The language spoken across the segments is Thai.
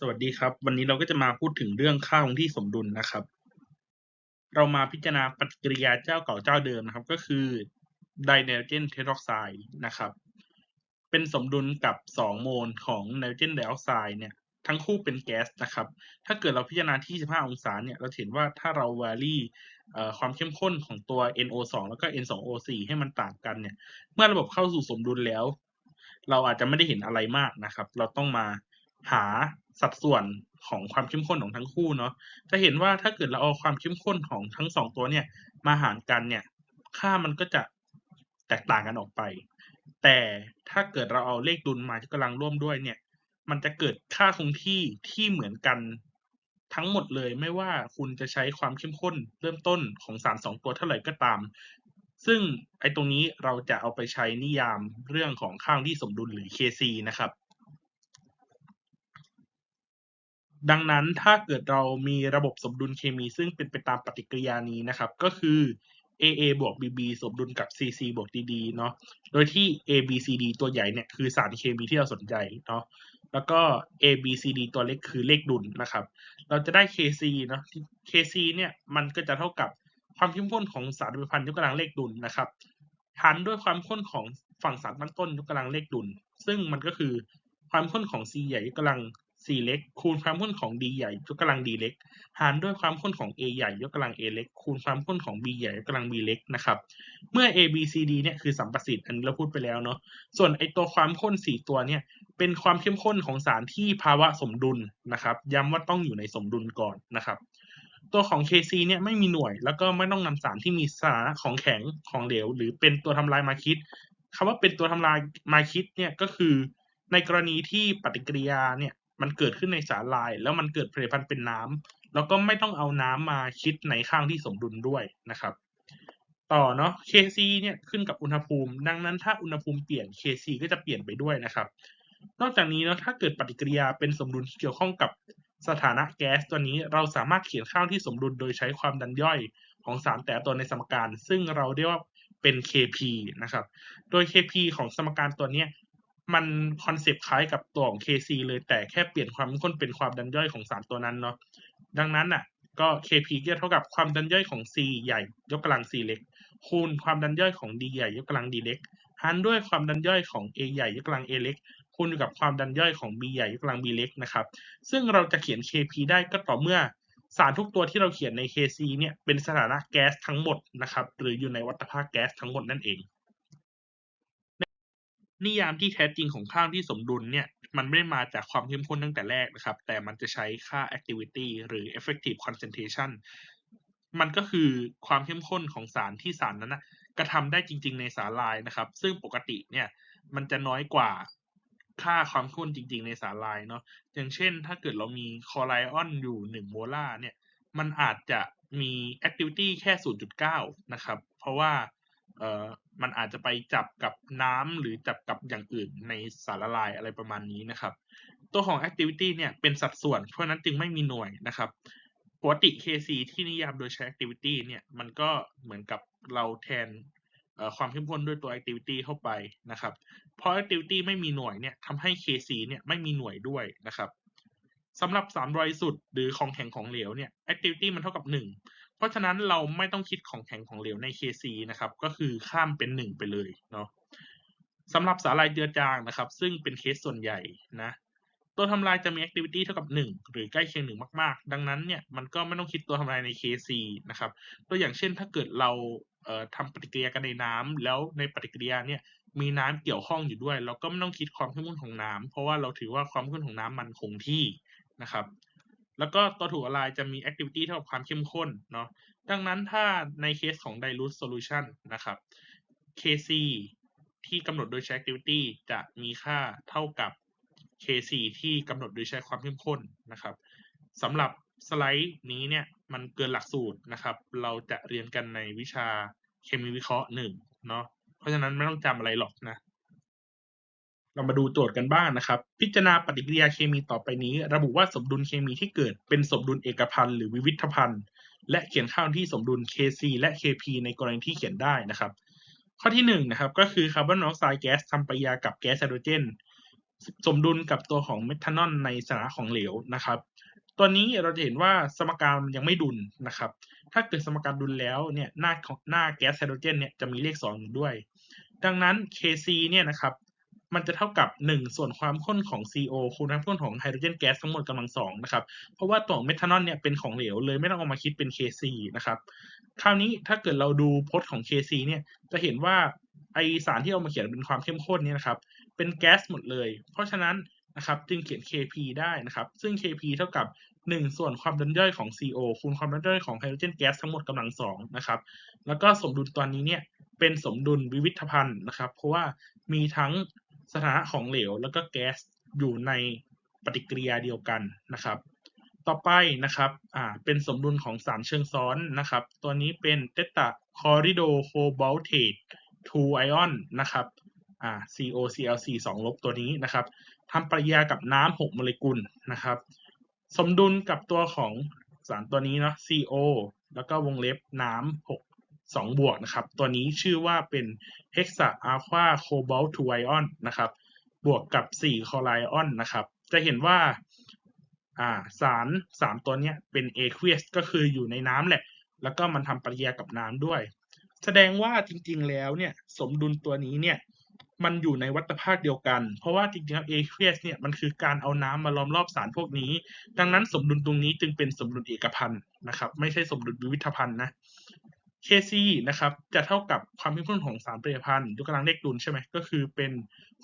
สวัสดีครับ วันนี้เราก็จะมาพูดถึงเรื่องค่าคงที่สมดุลนะครับ เรามาพิจารณาปฏิกิริยาเจ้าเก่าเจ้าเดิมนะครับ ก็คือไดไนโตรเจนเทโรอกไซด์นะครับ เป็นสมดุลกับ 2 โมลของไนโตรเจนไดออกไซด์เนี่ยทั้งคู่เป็นแก๊สนะครับ ถ้าเกิดเราพิจารณาที่ 15 องศาเนี่ยเราเห็นว่าถ้าเราวารี่ความเข้มข้นของตัว NO2 แล้วก็ N2O4 ให้มันต่างกันเนี่ย เมื่อระบบเข้าสู่สมดุลแล้ว เราอาจจะไม่ได้เห็นอะไรมากนะครับ เราต้องมาหา สัดส่วนของความเข้มข้นของทั้งคู่เนาะจะเห็นว่าถ้าเกิดเราเอาความเข้มข้นของทั้งสองตัวเนี่ย มาหารกันเนี่ย ค่ามันก็จะแตกต่างกันออกไป แต่ถ้าเกิดเราเอาเลขดุลมาที่กำลังร่วมด้วยเนี่ย มันจะเกิดค่าคงที่ที่เหมือนกันทั้งหมดเลยไม่ว่าคุณจะใช้ความเข้มข้นเริ่มต้นของสารสองตัวเท่าไหร่ก็ตาม ซึ่งไอ้ตรงนี้เราจะเอาไปใช้นิยามเรื่องของค่างที่สมดุลหรือ Kc นะครับ ดังนั้นถ้าเกิดเรามีระบบสมดุลเคมี ซึ่งเป็นไปตามปฏิกิริยานี้นะครับ ก็คือ AA บวก BB สมดุลกับ CC บวก DD เนาะ โดยที่ ABCD ตัวใหญ่เนี่ยคือสารเคมีที่เราสนใจเนาะ แล้วก็ ABCD ตัวเล็กคือเลขดุลนะครับ เราจะได้ KC เนาะ KC เนี่ยมันก็จะเท่ากับความเข้มข้นของสารปฏิพันธ์ยกกำลังเลขดุลนะครับหารด้วยความข้นของฝั่งสารตั้งต้นยกกำลังเลขดุล ซึ่งมันก็คือความข้นของ C ใหญ่ยกกำลัง C เล็กคูณความข้นของ D ใหญ่ยกกำลัง D เล็กหารด้วยความข้นของ A ใหญ่ยกกำลัง A เล็กคูณความข้นของ B ใหญ่ยกกำลัง B เล็กนะครับเมื่อ A B C D เนี่ยคือสัมประสิทธิ์อันนี้เราพูดไปแล้วเนาะส่วนไอตัวความข้น 4 ตัวเนี่ยเป็นความเข้มข้นของสารที่ภาวะสมดุลนะครับย้ำว่าต้องอยู่ในสมดุลก่อนนะครับตัวของ KC เนี่ยไม่มีหน่วย แล้วก็ไม่ต้องนำสารที่มีสานะของแข็งของเหลว หรือเป็นตัวทำลายมาคิดคำว่าเป็นตัวทำลายมาคิดเนี่ยก็คือในกรณีที่ปฏิกิริยาเนี่ย มันเกิดขึ้นในสารลาย แล้วมันเกิดผลิตภัณฑ์เป็นน้ำแล้วก็ไม่ต้องเอาน้ำมาคิดในข้างที่สมดุลด้วยนะครับ ต่อเนาะ Kc เนี่ยขึ้นกับอุณหภูมิ ดังนั้นถ้าอุณหภูมิเปลี่ยน Kc ก็จะเปลี่ยนไปด้วยนะครับ นอกจากนี้เนาะถ้าเกิดปฏิกิริยาเป็นสมดุลที่เกี่ยวข้องกับสถานะแก๊สตัวนี้เราสามารถเขียนข้างที่สมดุลโดยใช้ความดันย่อยของสารแต่ตัวในสมการ ซึ่งเราเรียกว่าเป็น Kp นะครับ โดย Kp ของสมการตัวนี้ มันคอนเซปต์คล้ายกับตัวของ KC เลยแต่แค่เปลี่ยนความข้นเป็นความดันย่อยของสารตัวนั้นเนาะดังนั้นอะ ก็ KP ก็เท่ากับความดันย่อยของ C ใหญ่ยกกำลัง C เล็ก คูณความดันย่อยของ D ใหญ่ยกกำลัง D เล็กหารด้วยความดันย่อยของ A ใหญ่ยกกำลัง A เล็กคูณกับความดันย่อยของ B ใหญ่ยกกำลัง B เล็กนะครับ ซึ่งเราจะเขียน KP ได้ก็ต่อเมื่อสารทุกตัวที่เราเขียนใน KC เนี่ยเป็นสถานะแก๊สทั้งหมดนะครับหรืออยู่ในวัฏภาคแก๊สทั้งหมดนั่นเอง นิยามที่แท้จริงของข้างที่สมดุลเนี่ยมันไม่ได้มาจากความเข้มข้นตั้งแต่แรกนะครับ แต่มันจะใช้ค่า activity หรือ effective concentration มันก็คือความเข้มข้นของสารที่สารนั้นนะกระทำได้จริง ๆ ในสารลายนะครับ ซึ่งปกติเนี่ยมันจะน้อยกว่าค่าความข้นจริง ๆ ในสารลายเนาะอย่างเช่น ถ้าเกิดเรามีคอไลออนอยู่1โมลาร์เนี่ยมันอาจจะมี activity แค่ 0.9 นะครับ เพราะว่า เอ่อมันอาจจะไปจับกับน้ำหรือจับกับอย่างอื่นในสารละลายอะไรประมาณนี้นะครับ ตัวของ activity เนี่ยเป็นสัดส่วน เพราะนั้นจึงไม่มีหน่วยนะครับปกติ Kc ที่นิยามโดยใช้ activity เนี่ยมันก็เหมือนกับเราแทนความเข้มข้นด้วยตัว activity เข้าไปนะครับ เพราะ activity ไม่มีหน่วยเนี่ยทำให้ Kc เนี่ยไม่มีหน่วยด้วยนะครับสำหรับสารบริสุทธิ์หรือของแข็งของเหลวเนี่ย activity มันเท่ากับ 1 เพราะฉะนั้นเราไม่ต้องคิดของแข็งของเหลวใน KC นะครับ ก็คือข้ามเป็น 1 ไปเลยเนาะสำหรับสาลายเจือจางนะครับ ซึ่งเป็นเคสส่วนใหญ่นะตัวทำลายจะมี activity เท่ากับ 1 หรือใกล้เคียง 1 มาก ๆ ดังนั้นเนี่ยมันก็ไม่ต้องคิดตัวทำลายใน KC นะครับ ตัวอย่างเช่นถ้าเกิดเราเอ่อทำปฏิกิริยากันในน้ำแล้วในปฏิกิริยาเนี่ยมีน้ำเกี่ยวข้องอยู่ด้วย เราก็ไม่ต้องคิดความเข้มข้นของน้ำเพราะว่าเราถือว่าความเข้มข้นของน้ำมันคงที่นะครับ แล้วก็ตัวถูกละลายจะมี activity เท่ากับความเข้มข้นเนาะดังนั้นถ้าในเคสของ dilute solution นะครับ Kc ที่กำหนดโดยใช้ activity จะมีค่าเท่ากับ Kc ที่กำหนดโดยใช้ความเข้มข้นนะครับสำหรับสไลด์นี้เนี่ยมันเกินหลักสูตรนะครับ เราจะเรียนกันในวิชาเคมีวิเคราะห์หนึ่งเนาะเพราะฉะนั้นไม่ต้องจำอะไรหรอกนะ เรามาดูโจทย์กันบ้างนะครับ พิจารณาปฏิกิริยาเคมีต่อไปนี้ ระบุว่าสมดุลเคมีที่เกิดเป็นสมดุลเอกพันธ์หรือวิวิธพันธ์และเขียนค่าที่สมดุล Kc และ Kp ในกรณีที่เขียนได้นะครับ ข้อที่1นนะครับก็คือคาร์บอนมอนอกไซด์แก๊สทำปฏิกิริยากับแก๊สไฮโดรเจนสมดุลกับตัวของเมทานอลในสานะของเหลวนะครับ ตัวนี้เราจะเห็นว่าสมการมันยังไม่ดุลนะครับ ถ้าเกิดสมการดุลแล้วเนี่ยหน้าของหน้าแก๊สไฮโดรเจนเนี่ยจะมีเลขสองอยู่ด้วย ดังนั้น Kc เนี่ยนะครับ มันจะเท่ากับ 1 ส่วนความข้นของ CO คูณความข้นของไฮโดรเจนแก๊สทั้งหมดกำลังสองนะครับ เพราะว่าตัวเมทานอลเนี่ยเป็นของเหลวเลยไม่ต้องเอามาคิดเป็น Kc นะครับ คราวนี้ถ้าเกิดเราดูพจน์ของ Kc เนี่ยจะเห็นว่าไอสารที่เอามาเขียนเป็นความเข้มข้นเนี่ยนะครับเป็นแก๊สหมดเลย เพราะฉะนั้นนะครับจึงเขียน Kp ได้นะครับ ซึ่ง Kp เท่ากับ 1 ส่วนความดันย่อยของ CO คูณความดันย่อยของไฮโดรเจนแก๊สทั้งหมดกำลังสองนะครับ แล้วก็สมดุลตัวนี้เนี่ยเป็นสมดุลวิวิธภัณฑ์นะครับ เพราะว่ามีทั้ง สถานะของเหลวแล้วก็แก๊สอยู่ในปฏิกิริยาเดียวกันนะครับ ต่อไปนะครับอ่าเป็นสมดุลของสารเชิงซ้อนนะครับ ตัวนี้เป็นเตตาคอริโดโคบอลเทต2ไอออนนะครับอ่า COCl4 2ลบตัวนี้นะครับทำปฏิกิริยากับน้ำ6โมเลกุลนะครับ สมดุลกับตัวของสารตัวนี้เนาะ CO แล้วก็วงเล็บน้ำ6 2 บวกนะครับ ตัวนี้ชื่อว่าเป็น hexa alpha cobalt 2 ion นะครับ บวกกับ4 chloride ion นะครับ จะเห็นว่าอ่าสารสามตัวนี้เป็น aqueous ก็คืออยู่ในน้ำแหละ แล้วก็มันทำปฏิกิริยากับน้ำด้วย แสดงว่าจริงๆแล้วเนี่ยสมดุลตัวนี้เนี่ยมันอยู่ในวัฏภาคเดียวกัน เพราะว่าจริงๆแล้ว aqueous เนี่ยมันคือการเอาน้ำมาล้อมรอบสารพวกนี้ ดังนั้นสมดุลตรงนี้จึงเป็นสมดุลเอกพันธ์นะครับ ไม่ใช่สมดุลวิวิธพันธ์นะ Kc นะครับจะเท่ากับความเข้มข้นของสารปฏิพันธ์ยกกำลังเลขดุลใช่ไหมก็คือเป็น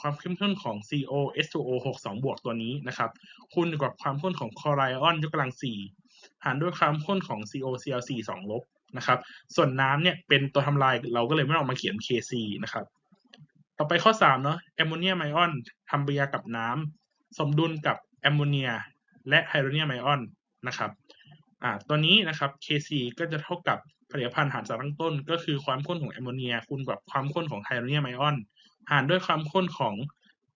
ความเข้มข้นของ CO H2O 6 2บวกตัวนี้นะครับคูณกับความข้นของคลอไรออนยกกำลัง 4 หารด้วยความข้นของ CO Cl4 2ลบนะครับส่วนน้ำเนี่ยเป็นตัวทำลายเราก็เลยไม่ต้องมาเขียน Kc นะครับต่อไปข้อ3เนาะแอมโมเนียมไอออนทำปฏิกิริยากับน้ำสมดุลกับแอมโมเนียและไฮโดรเนียมไอออนนะครับอ่าตัวนี้นะครับ Kc ก็จะเท่ากับ ผลิตภัณฑ์หารสารตั้งต้น ก็คือความข้นของแอมโมเนียคูณกับความข้นของไฮโดรเนียมไอออนหารด้วยความข้นของ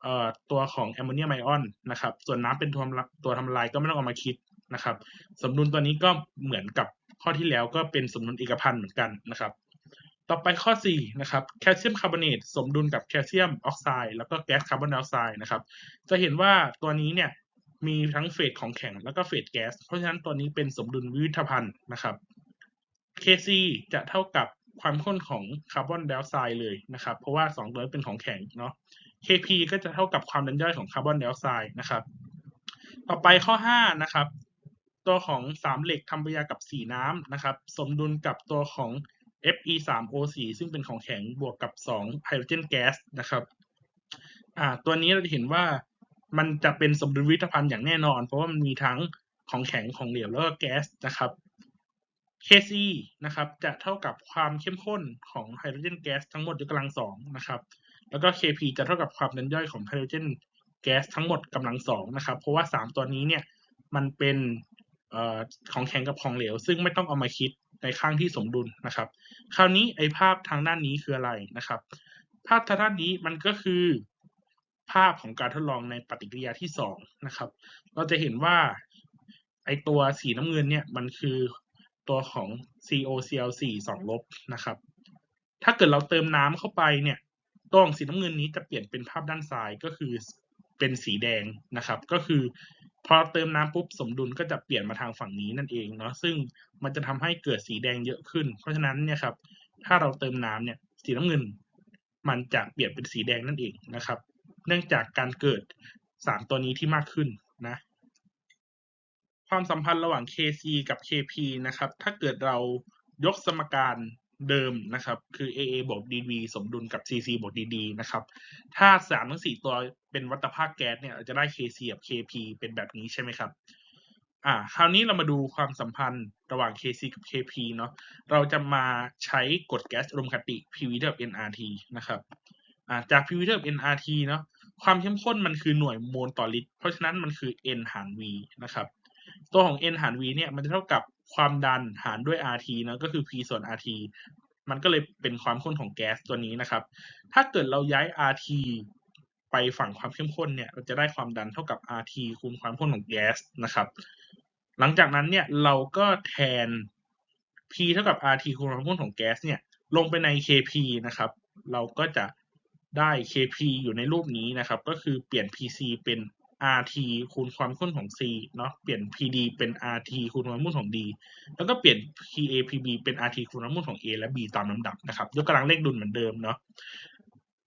เอ่อตัวของแอมโมเนียมไอออนนะครับ ส่วนน้ำเป็นตัวทำลายตัวทำลายก็ไม่ต้องเอามาคิดนะครับ สมดุลตัวนี้ก็เหมือนกับข้อที่แล้วก็เป็นสมดุลเอกพันธ์เหมือนกันนะครับ ต่อไปข้อ4นะครับแคลเซียมคาร์บอเนตสมดุลกับแคลเซียมออกไซด์แล้วก็แก๊สคาร์บอนไดออกไซด์นะครับ จะเห็นว่าตัวนี้เนี่ยมีทั้งเฟสของแข็งแล้วก็เฟสแก๊ส เพราะฉะนั้นตัวนี้เป็นสมดุลวิวิธภัณฑ์นะครับ Kc จะเท่ากับความข้นของคาร์บอนไดออกไซด์เลยนะครับ เพราะว่า2ตัวนี้เป็นของแข็งเนาะ Kp ก็จะเท่ากับความดันย่อยของคาร์บอนไดออกไซด์นะครับ ต่อไปข้อ5นะครับตัวของสามเหล็กทำปฏิกิริยากับสีน้ำนะครับ สมดุลกับตัวของ Fe3O4 ซึ่งเป็นของแข็งบวกกับ2ไฮโดรเจนแก๊สนะครับอ่าตัวนี้เราจะเห็นว่ามันจะเป็นสมดุลวิวิธภัณฑ์อย่างแน่นอน เพราะว่ามันมีทั้งของแข็งของเหลวแล้วก็แก๊สนะครับ Kc นะครับจะเท่ากับความเข้มข้นของไฮโดรเจนแก๊สทั้งหมดยกกำลังสองนะครับ แล้วก็ Kp จะเท่ากับความดันย่อยของไฮโดรเจนแก๊สทั้งหมดกำลังสองนะครับ เพราะว่าสามตัวนี้เนี่ยมันเป็นออของแข็งกับของเหลว ซึ่งไม่ต้องเอามาคิดในข้างที่สมดุลนะครับ คราวนี้ไอภาพทางด้านนี้คืออะไรนะครับ ภาพทางด้านนี้มันก็คือภาพของการทดลองในปฏิกิริยาที่สองนะครับ เราจะเห็นว่าไอตัวสีน้ำเงินเนี่ยมันคือ ตัวของ COCl4 2ลบนะครับ ถ้าเกิดเราเติมน้ำเข้าไปเนี่ยตัวของสีน้ำเงินนี้จะเปลี่ยนเป็นภาพด้านซ้ายก็คือเป็นสีแดงนะครับ ก็คือพอเติมน้ำปุ๊บสมดุลก็จะเปลี่ยนมาทางฝั่งนี้นั่นเองเนาะซึ่งมันจะทำให้เกิดสีแดงเยอะขึ้น เพราะฉะนั้นเนี่ยครับถ้าเราเติมน้ำเนี่ยสีน้ำเงิน มันจะเปลี่ยนเป็นสีแดงนั่นเองนะครับ เนื่องจากการเกิดสารตัวนี้ที่มากขึ้นนะ ความสัมพันธ์ระหว่าง Kc กับ Kp นะครับ ถ้าเกิดเรายกสมการเดิมนะครับ คือ AA บวก dV สมดุลกับ CC บวก DD นะครับ ถ้าสารทั้งสี่ตัวเป็นวัตภาคแก๊สเนี่ยเราจะได้ Kc กับ Kp เป็นแบบนี้ใช่ไหมครับ อ่า คราวนี้เรามาดูความสัมพันธ์ระหว่าง Kc กับ Kp เนาะ เราจะมาใช้กฎแก๊สอุดมคติ PV เท่ากับ nRT นะครับ อ่า จาก PV เท่ากับ nRT เนาะ ความเข้มข้นมันคือหน่วยโมลต่อลิตร เพราะฉะนั้นมันคือ n หาร v นะครับ ตัวของ n หาร v เนี่ยมันจะเท่ากับความดันหารด้วย rt นะก็คือ p ส่วน rt มันก็เลยเป็นความข้นของแก๊สตัวนี้นะครับ ถ้าเกิดเราย้าย rt ไปฝั่งความเข้มข้นเนี่ยเราจะได้ความดันเท่ากับ rt คูณความข้นของแก๊สนะครับ หลังจากนั้นเนี่ยเราก็แทน p เท่ากับ rt คูณความข้นของแก๊สเนี่ยลงไปใน kp นะครับ เราก็จะได้ Kp อยู่ในรูปนี้นะครับ ก็คือเปลี่ยน Pc เป็น Rt คูณความข้นของ C เนาะเปลี่ยน Pd เป็น Rt คูณความข้นของ D แล้วก็เปลี่ยน Pa Pb เป็น Rt คูณความข้นของ A และ B ตามลำดับนะครับยกกำลังเลขดุลเหมือนเดิมเนาะ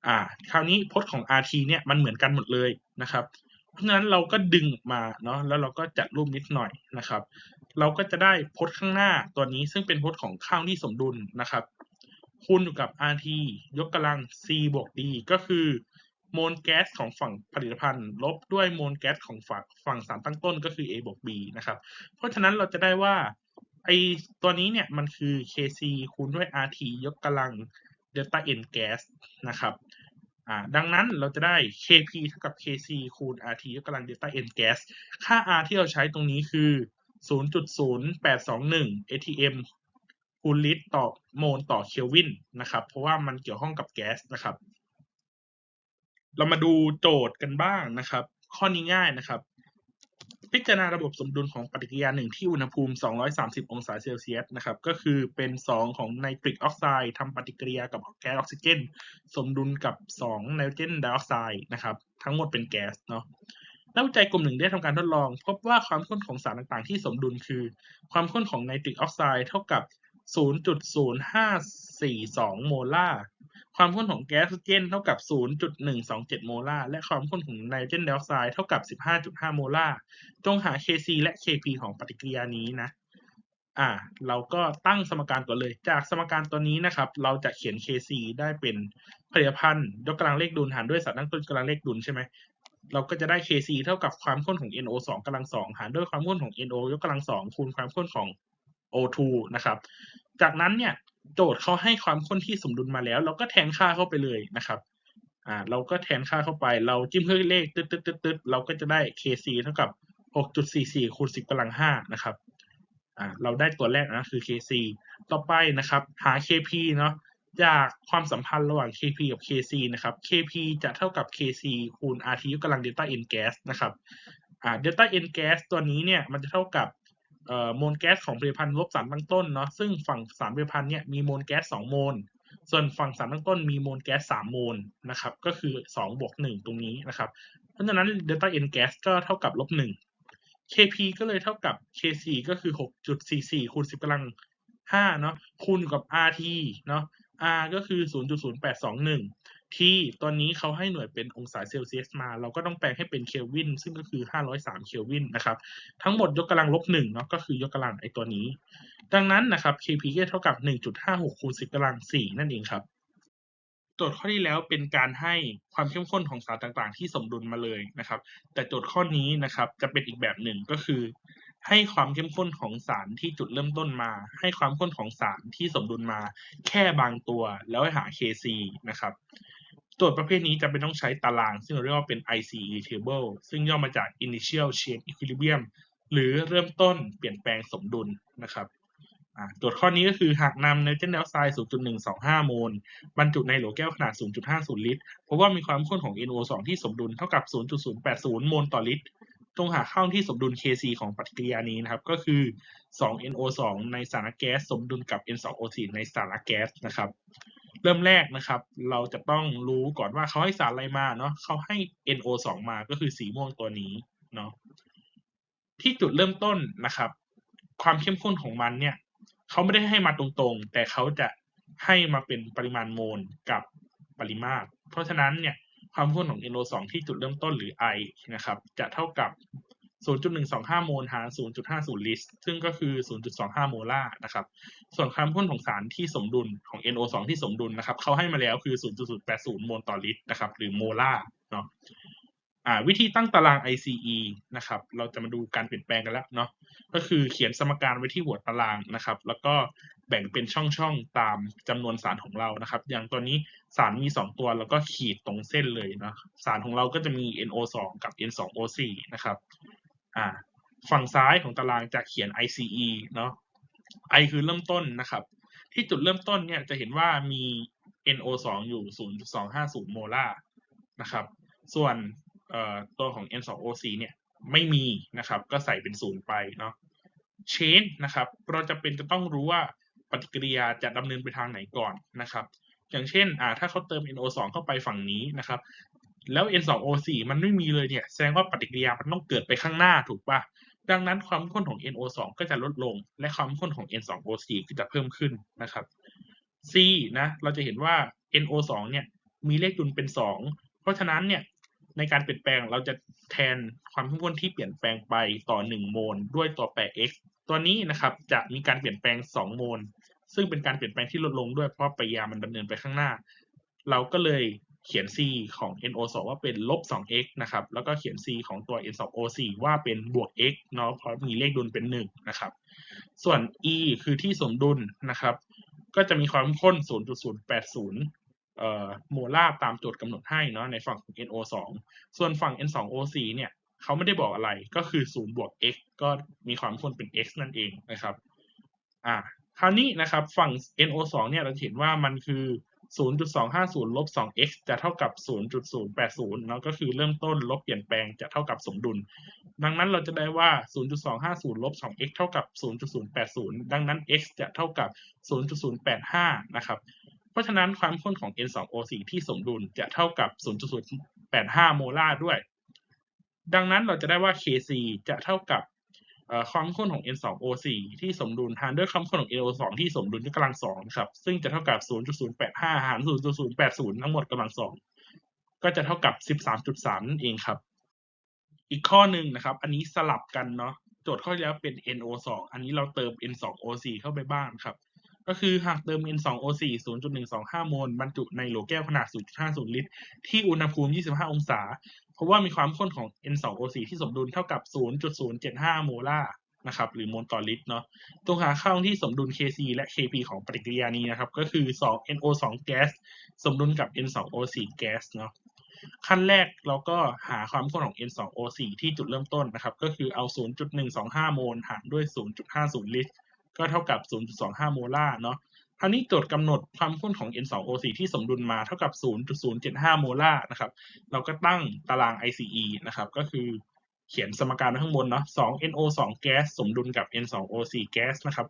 อ่า คราวนี้พจน์ของ Rt เนี่ยมันเหมือนกันหมดเลยนะครับ เพราะฉะนั้นเราก็ดึงมาเนาะแล้วเราก็จัดรูปนิดหน่อยนะครับ เราก็จะได้พจน์ข้างหน้าตัวนี้ซึ่งเป็นพจน์ของข้างที่สมดุลนะครับคูณอยู่กับ RT ยกกำลัง C บวก D ก็คือ โมลแก๊สของฝั่งผลิตภัณฑ์ ลบด้วยโมลแก๊สของฝั่งฝั่งสารตั้งต้นก็คือ A บวก B นะครับ เพราะฉะนั้นเราจะได้ว่าไอตัวนี้เนี่ยมันคือ Kc คูณด้วย RT ยกกำลัง delta N แก๊สนะครับอ่าดังนั้นเราจะได้ Kp เท่ากับ Kc คูณ RT ยกกำลัง delta N แก๊สค่า R ที่เราใช้ตรงนี้คือ 0.0821 atm คูณลิตรต่อโมลต่อเคลวินนะครับ เพราะว่ามันเกี่ยวข้องกับแก๊สนะครับ เรามาดูโจทย์กันบ้างนะครับ ข้อนี้ง่ายนะครับ พิจารณาระบบสมดุลของปฏิกิริยาหนึ่งที่อุณหภูมิ 230 องศาเซลเซียสนะครับ ก็คือเป็น 2 ของไนตริกออกไซด์ทำปฏิกิริยากับแก๊สออกซิเจน สมดุลกับ 2 ไนโตรเจนไดออกไซด์นะครับ ทั้งหมดเป็นแก๊สเนาะนักวิจัยกลุ่มหนึ่งได้ทำการทดลอง พบว่าความข้นของสารต่างๆ ที่สมดุลคือ ความข้นของไนตริกออกไซด์เท่ากับ 0.0542 โมลาร์ ความข้นของแก๊สออกซิเจนเท่ากับ 0.127 โมลาร์ และความข้นของไนโตรเจนไดออกไซด์เท่ากับ 15.5 โมลาร์ จงหา Kc และ Kp ของปฏิกิริยานี้นะ อ่า เราก็ตั้งสมการก่อนเลย จากสมการตัวนี้นะครับ เราจะเขียน Kc ได้เป็นผลิตภัณฑ์ยกกำลังเลขดุลหารด้วยสัตว์ตั้งต้นกำลังเลขดุลใช่ไหม เราก็จะได้ Kc เท่ากับความข้นของ NO2 กำลังสองหารด้วยความข้นของ NO ยกกำลังสองคูณความข้นของ O2 นะครับ จากนั้นเนี่ย โจทย์เขาให้ความข้นที่สมดุลมาแล้ว เราก็แทนค่าเข้าไปเลยนะครับอ่าเราก็แทนค่าเข้าไป เราจิ้มเครื่องเลขตึ๊ดตึ๊ดตึ๊ดตึ๊ดเราก็จะได้ Kc เท่ากับ 6.44คูณ10กำลัง5นะครับอ่าเราได้ตัวแรกนะคือ Kc ต่อไปนะครับ หา Kp เนาะจากความสัมพันธ์ระหว่าง Kp กับ Kc นะครับ Kp จะเท่ากับ Kc คูณ RT ยกกำลัง delta N gas นะครับอ่า delta N gas ตัวนี้เนี่ยมันจะเท่ากับ โมลแก๊สของผลิตภัณฑ์ลบสารตั้งต้นเนาะซึ่งฝั่งสารผลิตภัณฑ์เนี่ยมีโมลแก๊ส2โมลส่วนฝั่งสารตั้งต้นมีโมลแก๊ส3โมลนะครับก็คือ2บวก1ตรงนี้นะครับเพราะฉะนั้น delta N gas ก็เท่ากับลบ1 Kp ก็เลยเท่ากับ Kc ก็คือ 6.44คูณ10กำลัง5เนาะคูณกับ RT เนาะ R ก็คือ 0.0821 T ตอนนี้เขาให้หน่วยเป็นองศาเซลเซียสมา เราก็ต้องแปลงให้เป็นเคลวินซึ่งก็คือ 503 เคลวินนะครับ ทั้งหมดยกกำลังลบ1เนาะก็คือยกกำลังไอตัวนี้ ดังนั้นนะครับ Kp ก็เท่ากับ 1.56คูณ10กำลัง 4 นั่นเองครับโจทย์ข้อที่แล้วเป็นการให้ความเข้มข้นของสารต่างๆ ที่สมดุลมาเลยนะครับ แต่โจทย์ข้อนี้นะครับจะเป็นอีกแบบหนึ่งก็คือ ให้ความเข้มข้นของสารที่จุดเริ่มต้นมา ให้ความข้นของสารที่สมดุลมา แค่บางตัวแล้วหา Kc นะครับ โจทย์ประเภทนี้จะเป็นต้องใช้ตาราง ซึ่งเราเรียกว่าเป็น ICE table ซึ่งย่อมาจาก initial change equilibrium หรือเริ่มต้นเปลี่ยนแปลงสมดุลนะครับอ่าโจทย์ข้อนี้ก็คือหากนำไนโตรเจนไดออกไซด์ 0.125 โมล บรรจุในโหลแก้วขนาด 0.50 ลิตร เพราะว่ามีความข้นของ NO2 ที่สมดุลเท่ากับ 0.080 โมลต่อลิตรจงหาค่าที่สมดุล Kc ของปฏิกิริยานี้นะครับ ก็คือ 2NO2 ในสารแก๊สสมดุลกับ N2O4 ในสารแก๊สนะครับ เริ่มแรกนะครับ เราจะต้องรู้ก่อนว่าเขาให้สารอะไรมาเนาะเขาให้ NO2 มาก็คือสีม่วงตัวนี้เนาะที่จุดเริ่มต้นนะครับ ความเข้มข้นของมันเนี่ยเขาไม่ได้ให้มาตรงๆ แต่เขาจะให้มาเป็นปริมาณโมลกับปริมาตร เพราะฉะนั้นเนี่ยความข้นของ NO2 ที่จุดเริ่มต้นหรือ I นะครับ จะเท่ากับ 0.125 โมลหาร 0.50 ลิตรซึ่งก็คือ 0.25 โมลาร์นะครับ ส่วนความข้นของสารที่สมดุลของ NO2 ที่สมดุลนะครับเขาให้มาแล้วคือ 0.080 โมลต่อลิตรนะครับ หรือโมลาร์เนาะอ่าวิธีตั้งตาราง ICE นะครับ เราจะมาดูการเปลี่ยนแปลงกันแล้วเนาะ ก็คือเขียนสมการไว้ที่หัวตารางนะครับ แล้วก็แบ่งเป็นช่องๆ ตามจำนวนสารของเรานะครับ อย่างตัวนี้สารมี 2 ตัวแล้วก็ขีดตรงเส้นเลยนะ สารของเราก็จะมี NO2 กับ N2O4 นะครับ อ่า ฝั่งซ้ายของตารางจะเขียน ICE เนาะ I คือเริ่มต้นนะครับ ที่จุดเริ่มต้นเนี่ยจะเห็นว่ามี NO2 อยู่ 0.250 โมลาร์นะครับ ส่วนตัวของ N2O4 เนี่ยไม่มีนะครับ ก็ใส่เป็นศูนย์ไปเนาะ Change นะครับ เราจะเป็นจะต้องรู้ว่าปฏิกิริยาจะดำเนินไปทางไหนก่อนนะครับ อย่างเช่นอ่าถ้าเขาเติม NO2 เข้าไปฝั่งนี้นะครับ แล้ว N2O4 มันไม่มีเลยเนี่ย แสดงว่าปฏิกิริยามันต้องเกิดไปข้างหน้าถูกปะดังนั้นความเข้มข้นของ NO2 ก็จะลดลง และความเข้มข้นของ N2O4 ก็จะเพิ่มขึ้นนะครับ C นะ เราจะเห็นว่า NO2 เนี่ยมีเลขดุลเป็น 2 เพราะฉะนั้นเนี่ยในการเปลี่ยนแปลงเราจะแทนความเข้มข้นที่เปลี่ยนแปลงไปต่อ 1 โมลด้วยตัวแปร x ตัวนี้นะครับจะมีการเปลี่ยนแปลง 2 โมล ซึ่งเป็นการเปลี่ยนแปลงที่ลดลงด้วยเพราะปฏิกิริยามันดำเนินไปข้างหน้า เราก็เลย เขียน c ของ NO2 ว่าเป็นลบ 2x นะครับ แล้วก็เขียน c ของตัว N2O4 ว่าเป็นบวก x เนาะเพราะมีเลขดุลเป็น 1 นะครับ ส่วน e คือที่สมดุลนะครับ ก็จะมีความเข้มข้น 0.080เอ่อโมลาร์ตามโจทย์กำหนดให้เนาะในฝั่งของ NO2 ส่วนฝั่ง N2O4 เนี่ยเขาไม่ได้บอกอะไรก็คือ 0 บวก x ก็มีความเข้มข้นเป็น x นั่นเองนะครับอ่าคราวนี้นะครับฝั่ง NO2 เนี่ยเราเห็นว่ามันคือ 0.250ลบ 2x จะเท่ากับ 0.080เนาะก็คือเริ่มต้นลบเปลี่ยนแปลงจะเท่ากับสมดุล ดังนั้นเราจะได้ว่า 0.250ลบ 2x เท่ากับ 0.080 ดังนั้น x จะเท่ากับ 0.085 นะครับ เพราะฉะนั้นความเข้มข้นของ N2O4 ที่สมดุลจะเท่ากับ 0.085 โมลาร์ด้วย ดังนั้นเราจะได้ว่า Kc จะเท่ากับ ความเข้มข้นของ N2O4 ที่สมดุลหารด้วยความเข้มข้นของ NO2 ที่สมดุลด้วยกำลังสองครับ ซึ่งจะเท่ากับ 0.085 หาร 0.080 ทั้งหมดกำลังสองก็จะเท่ากับ 13.3 นั่นเองครับ อีกข้อหนึ่งนะครับ อันนี้สลับกันเนาะโจทย์ข้อที่แล้วเป็น NO2 อันนี้เราเติม N2O4 เข้าไปบ้างครับ ก็คือหากเติม N2O4 0.125 โมล บรรจุในโหลแก้วขนาด 0.50 ลิตร ที่อุณหภูมิ 25 องศา เพราะว่ามีความข้นของ N2O4 ที่สมดุลเท่ากับ 0.075 โมลาร์นะครับหรือโมลต่อลิตรเนาะตรงหาค่าที่สมดุล Kc และ Kp ของปฏิกิริยานี้นะครับ ก็คือ 2 NO2 แก๊สสมดุลกับ N2O4 แก๊สเนาะขั้นแรกเราก็หาความข้นของ N2O4 ที่จุดเริ่มต้นนะครับ ก็คือเอา 0.125 โมลหารด้วย 0.50 ลิตร ก็เท่ากับ 0.25 โมลาร์เนาะ คราวนี้โจทย์กำหนดความข้นของ N2O4 ที่สมดุลมาเท่ากับ 0.075 โมลาร์นะครับ เราก็ตั้งตาราง ICE นะครับ ก็คือเขียนสมการข้างบนเนาะ 2 NO2 แก๊สสมดุลกับ N2O4 แก๊สนะครับ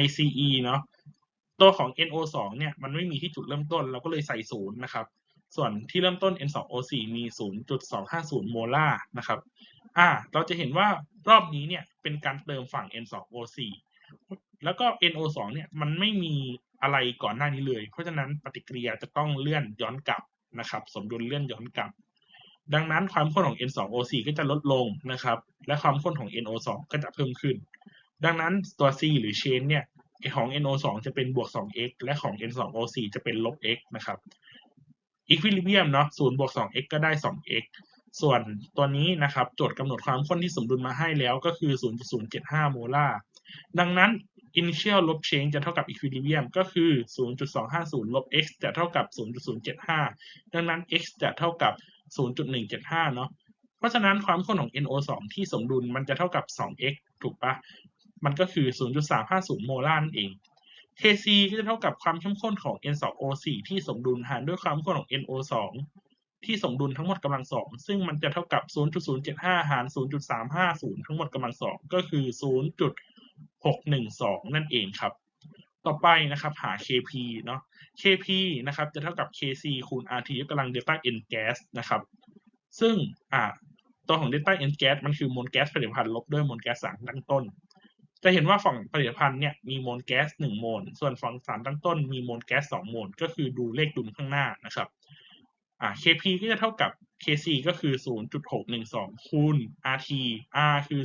ICE เนาะ ตัวของ NO2 เนี่ยมันไม่มีที่จุดเริ่มต้น เราก็เลยใส่ศูนย์นะครับ ส่วนที่เริ่มต้น N2O4 มี 0.250 โมลาร์นะครับ อ่า เราจะเห็นว่ารอบนี้เนี่ยเป็นการเติมฝั่ง N2O4 แล้วก็ NO2 เนี่ยมันไม่มี อะไรก่อนหน้านี้เลย เพราะฉะนั้นปฏิกิริยาจะต้องเลื่อนย้อนกลับนะครับ สมดุลเลื่อนย้อนกลับ ดังนั้นความข้นของ N2O4 ก็จะลดลงนะครับ และความข้นของ NO2 ก็จะเพิ่มขึ้น ดังนั้นตัว C หรือ chain เนี่ยของ NO2 จะเป็นบวก 2x และของ N2O4 จะเป็นลบ x นะครับ equilibrium เนาะ0บวก 2x ก็ได้ 2x ส่วนตัวนี้นะครับโจทย์กำหนดความข้นที่สมดุลมาให้แล้วก็คือ 0.075 โมลาร์ดังนั้น initial ลบ change จะเท่ากับ equilibrium ก็คือ 0.250 ลบ x จะเท่ากับ 0.075 ดังนั้น x จะเท่ากับ 0.175 เนาะ เพราะฉะนั้นความข้นของ NO2 ที่สมดุลมันจะเท่ากับ 2x ถูกปะ มันก็คือ 0.350 โมลาร์นั่นเอง Kc ก็จะเท่ากับความเข้มข้นของ N2O4 ที่สมดุลหารด้วยความเข้มข้นของ NO2 ที่สมดุลทั้งหมดกำลังสองซึ่งมันจะเท่ากับ 0.075 หาร 0.350 ทั้งหมดกำลังสองก็คือ 0. 0.612 นั่นเองครับ ต่อไปนะครับหา Kp เนาะ Kp นะครับจะเท่ากับ Kc คูณ RT ยกกำลังเดลต้า N แก๊สนะครับ ซึ่งอ่าตัวของเดลต้า N แก๊สมันคือมวลแก๊สผลิตภัณฑ์ลบด้วยมวลแก๊สสารตั้งต้น จะเห็นว่าฝั่งผลิตภัณฑ์เนี่ยมีมวลแก๊ส1โมล ส่วนฝั่งสารตั้งต้นมีมวลแก๊ส2โมล ก็คือดูเลขดุลข้างหน้านะครับอ่า Kp ก็จะเท่ากับ Kc ก็คือ 0.612 คูณ RT R คือ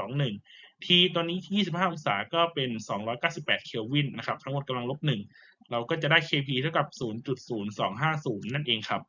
0.0821 T ตอนนี้ที่ 25 องศาก็เป็น 298 เคลวินนะครับ ทั้งหมดกำลังลบหนึ่งเราก็จะได้ Kp เท่ากับ 0.0250 นั่นเองครับ